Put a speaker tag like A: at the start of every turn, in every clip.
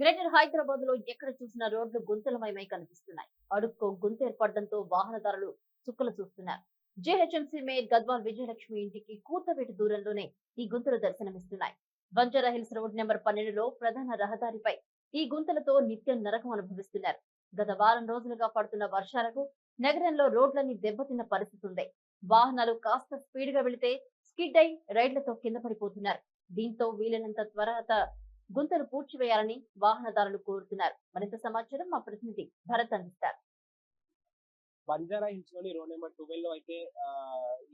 A: Greater హైదరాబాద్లో ఎక్కడ చూసినా రోడ్లు గుంతలమయమై కనిపిస్తున్నాయి. అడుక్కో గుంత ఏర్పడడంతో వాహనదారులు చుక్కలు చూస్తున్నారు. జీహెచ్ఎంసీ మేయర్ గద్వాల్ విజయలక్ష్మి ఇంటికి కూతవేటు దూరంలోనే ఈ గుంతలు దర్శనమిస్తున్నాయి. బంజారా హిల్స్ రోడ్ నెంబర్ పన్నెండులో ప్రధాన రహదారిపై ఈ గుంతలతో నిత్యం నరకం అనుభవిస్తున్నారు. గత వారం రోజులుగా పడుతున్న వర్షాలకు నగరంలో రోడ్లన్నీ దెబ్బతిన్న పరిస్థితి ఉంది. వాహనాలు కాస్త స్పీడ్గా వెళితే స్కిడ్ అయి రైడ్లతో కింద పడిపోతున్నారు. దీంతో వీలైనంత త్వరత గుంతలు పూడ్చివేయాలని వాహనదారులు కోరుతున్నారు. మరింత సమాచారం మా ప్రతినిధి భరత్ అందిస్తారు.
B: బంజారా హిల్స్లోని రోడ్ నెంబర్ ట్వెల్వ్లో అయితే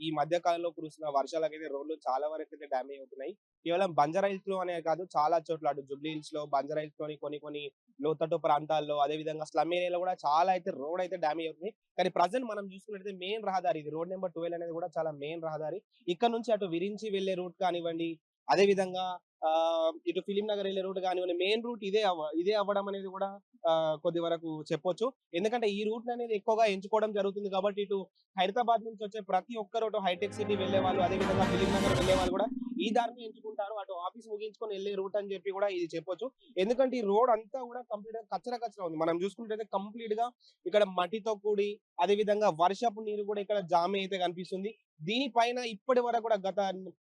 B: ఈ మధ్య కాలంలో కురుస్తున్న వర్షాలకైతే రోడ్లు చాలా వరకు అయితే డ్యామేజ్ అవుతున్నాయి. కేవలం బంజారా హిల్స్లో అనే కాదు చాలా చోట్ల అటు జుబ్లీ హిల్స్లో బంజారా హిల్స్లోని కొన్ని కొన్ని లోతట్టు ప్రాంతాల్లో అదే విధంగా స్లమ్ ఏరియాలో కూడా చాలా అయితే రోడ్ అయితే డ్యామేజ్ అవుతుంది కానీ ప్రజెంట్ మనం చూసుకున్నట్లయితే మెయిన్ రహదారి ఇది రోడ్ నెంబర్ ట్వెల్వ్ అనేది కూడా చాలా మెయిన్ రహదారి. ఇక్కడ నుంచి అటు విరించి వెళ్ళే రూట్ కానివ్వండి అదే విధంగా ఇటు ఫిలిం నగర్ వెళ్ళే రూట్ కానివ్వండి మెయిన్ రూట్ ఇదే అవ్వ ఇదే అవ్వడం అనేది కూడా కొద్ది వరకు చెప్పొచ్చు. ఎందుకంటే ఈ రూట్ అనేది ఎక్కువగా ఎంచుకోవడం జరుగుతుంది కాబట్టి ఇటు హైదరాబాద్ నుంచి వచ్చే ప్రతి ఒక్కరు అటు హైటెక్ సిటీ వెళ్ళే వాళ్ళు అదే విధంగా ఫిలిం నగర్ వెళ్ళే వాళ్ళు కూడా ఈ దారిని ఎంచుకుంటారు. అటు ఆఫీస్ ముగించుకొని వెళ్ళే రూట్ అని చెప్పి కూడా ఇది చెప్పొచ్చు. ఎందుకంటే ఈ రోడ్ అంతా కూడా కంప్లీట్గా కచ్చర కచ్చర ఉంది. మనం చూసుకుంటే కంప్లీట్గా ఇక్కడ మట్టితో కూడి అదే విధంగా వర్షపు నీరు కూడా ఇక్కడ జామ అయితే కనిపిస్తుంది. దీనిపైన ఇప్పటి వరకు కూడా గత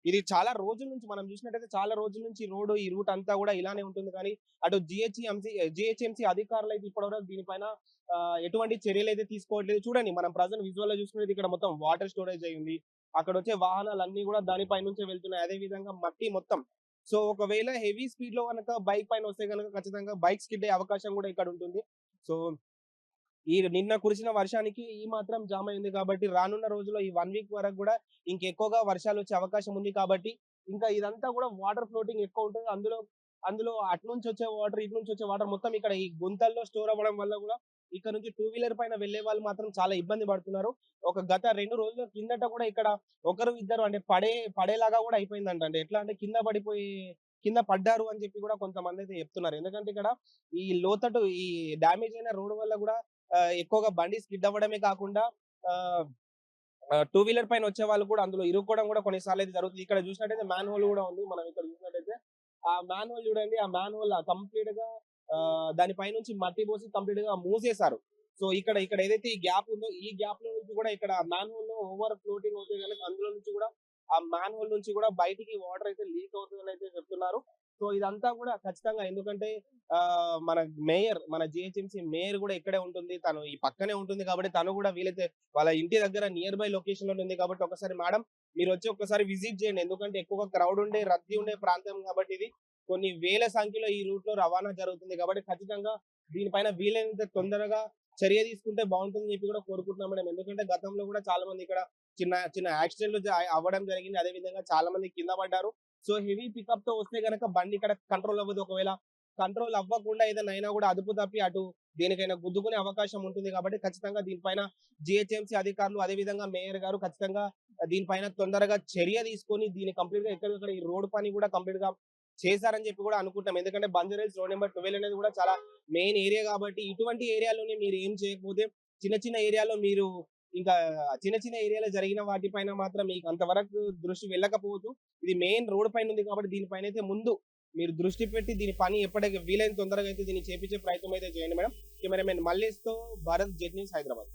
B: ఇది చాలా రోజుల నుంచి మనం చూసినట్టయితే చాలా రోజుల నుంచి రోడ్డు ఈ రూట్ అంతా కూడా ఇలానే ఉంటుంది. కానీ అటు జిహెచ్ఎంసీ జిహెచ్ఎంసీ అధికారులు అయితే ఇప్పటివరకు దీనిపైన ఎటువంటి చర్యలు అయితే తీసుకోవట్లేదు. చూడండి మనం ప్రజెంట్ విజువల్లో చూసుకునేది ఇక్కడ మొత్తం వాటర్ స్టోరేజ్ అయింది అక్కడ వచ్చే వాహనాలు అన్ని కూడా దానిపై నుంచే వెళ్తున్నాయి. అదే విధంగా మట్టి మొత్తం. సో ఒకవేళ హెవీ స్పీడ్లో కనుక బైక్ పైన వస్తే కనుక ఖచ్చితంగా బైక్ స్కిడ్ అయ్యే అవకాశం కూడా ఇక్కడ ఉంటుంది. సో ఈ నిన్న కురిసిన వర్షానికి ఈ మాత్రం జామ్ అయింది కాబట్టి రానున్న రోజుల్లో ఈ వన్ వీక్ వరకు కూడా ఇంకెక్కువగా వర్షాలు వచ్చే అవకాశం ఉంది కాబట్టి ఇంకా ఇదంతా కూడా వాటర్ ఫ్లోటింగ్ ఎక్కువ ఉంటుంది. అందులో అందులో అటు నుంచి వచ్చే వాటర్ ఇటు నుంచి వచ్చే వాటర్ మొత్తం ఇక్కడ ఈ గుంతల్లో స్టోర్ అవ్వడం వల్ల కూడా ఇక్కడ నుంచి టూ వీలర్ పైన వెళ్ళే వాళ్ళు మాత్రం చాలా ఇబ్బంది పడుతున్నారు. ఒక గత రెండు రోజుల కిందట కూడా ఇక్కడ ఒకరు ఇద్దరు అంటే పడే పడేలాగా కూడా అయిపోయిందంట అంటే ఎట్లా అంటే కింద పడిపోయి కింద పడ్డారు అని చెప్పి కూడా కొంతమంది అయితే చెప్తున్నారు. ఎందుకంటే ఇక్కడ ఈ లోతట్టు ఈ డ్యామేజ్ అయిన రోడ్ వల్ల కూడా ఎక్కువగా బండి స్కిడ్ అవ్వడమే కాకుండా టూ వీలర్ పైన వచ్చే వాళ్ళు కూడా అందులో ఇరుక్కోవడం కూడా కొన్నిసార్లు అయితే జరుగుతుంది. ఇక్కడ చూసినట్టయితే మ్యాన్ హోల్ కూడా ఉంది. మనం ఇక్కడ చూసినట్టయితే ఆ మ్యాన్ హోల్ చూడండి. ఆ మ్యాన్ హోల్ కంప్లీట్గా ఆ, దాని మట్టి పోసి కంప్లీట్గా మూసేశారు. సో ఇక్కడ ఇక్కడ ఏదైతే ఈ గ్యాప్ ఉందో ఈ గ్యాప్లో నుంచి కూడా ఇక్కడ మ్యాన్ హోల్లో ఓవర్ ఫ్లోటింగ్ అవుతుంది కనుక అందులో నుంచి కూడా ఆ మ్యాన్ హోల్ నుంచి కూడా బయటికి వాటర్ అయితే లీక్ అవుతుందని అయితే చెప్తున్నారు. సో ఇదంతా కూడా ఖచ్చితంగా ఎందుకంటే మన మేయర్ మన జిహెచ్ఎంసీ మేయర్ కూడా ఇక్కడే ఉంటుంది. తను ఈ పక్కనే ఉంటుంది కాబట్టి తను కూడా వీలైతే వాళ్ళ ఇంటి దగ్గర నియర్ బై లొకేషన్లో ఉంది కాబట్టి ఒకసారి మేడం మీరు వచ్చి ఒకసారి విజిట్ చేయండి. ఎందుకంటే ఎక్కువగా క్రౌడ్ ఉండే రద్దీ ఉండే ప్రాంతం కాబట్టి ఇది కొన్ని వేల సంఖ్యలో ఈ రూట్లో రవాణా జరుగుతుంది కాబట్టి ఖచ్చితంగా దీనిపైన వీలైనంత తొందరగా చర్య తీసుకుంటే బాగుంటుందని చెప్పి కూడా కోరుకుంటున్నాం మేడం. ఎందుకంటే గతంలో కూడా చాలా మంది ఇక్కడ చిన్న చిన్న యాక్సిడెంట్లు అవ్వడం జరిగింది. అదే విధంగా చాలా మంది కింద పడ్డారు. సో హెవీ పికప్తో వస్తే గనక బండి ఇక్కడ కంట్రోల్ అవ్వదు. ఒకవేళ కంట్రోల్ అవ్వకుండా ఏదైనా అయినా కూడా అదుపు తప్పి అటు దేనికైనా గుద్దుకునే అవకాశం ఉంటుంది కాబట్టి ఖచ్చితంగా దీనిపైన జిహెచ్ఎంసీ అధికారులు అదే విధంగా మేయర్ గారు ఖచ్చితంగా దీనిపైన తొందరగా చర్య తీసుకొని దీన్ని కంప్లీట్గా ఎక్కడికక్కడ ఈ రోడ్ పని కూడా కంప్లీట్గా చేశారని చెప్పి కూడా అనుకుంటాం. ఎందుకంటే బంజారాహిల్స్ రోడ్ నెంబర్ ట్వెల్వ్ అనేది కూడా చాలా మెయిన్ ఏరియా కాబట్టి ఇటువంటి ఏరియాలోనే మీరు ఏం చేయకపోతే చిన్న చిన్న ఏరియాలో మీరు ఇంకా చిన్న చిన్న ఏరియాలో జరిగిన వాటిపైన మాత్రం మీకు అంతవరకు దృష్టి వెళ్ళకపోవచ్చు. ఇది మెయిన్ రోడ్ పైన ఉంది కాబట్టి దీనిపైన అయితే ముందు మీరు దృష్టి పెట్టి దీని పని ఎప్పటికీ వీలైన తొందరగా అయితే దీన్ని చేపించే ప్రయత్నం అయితే చేయండి మేడం. కెమెరామెన్ మల్లేష్తో భారత్ జెట్ న్యూస్ హైదరాబాద్.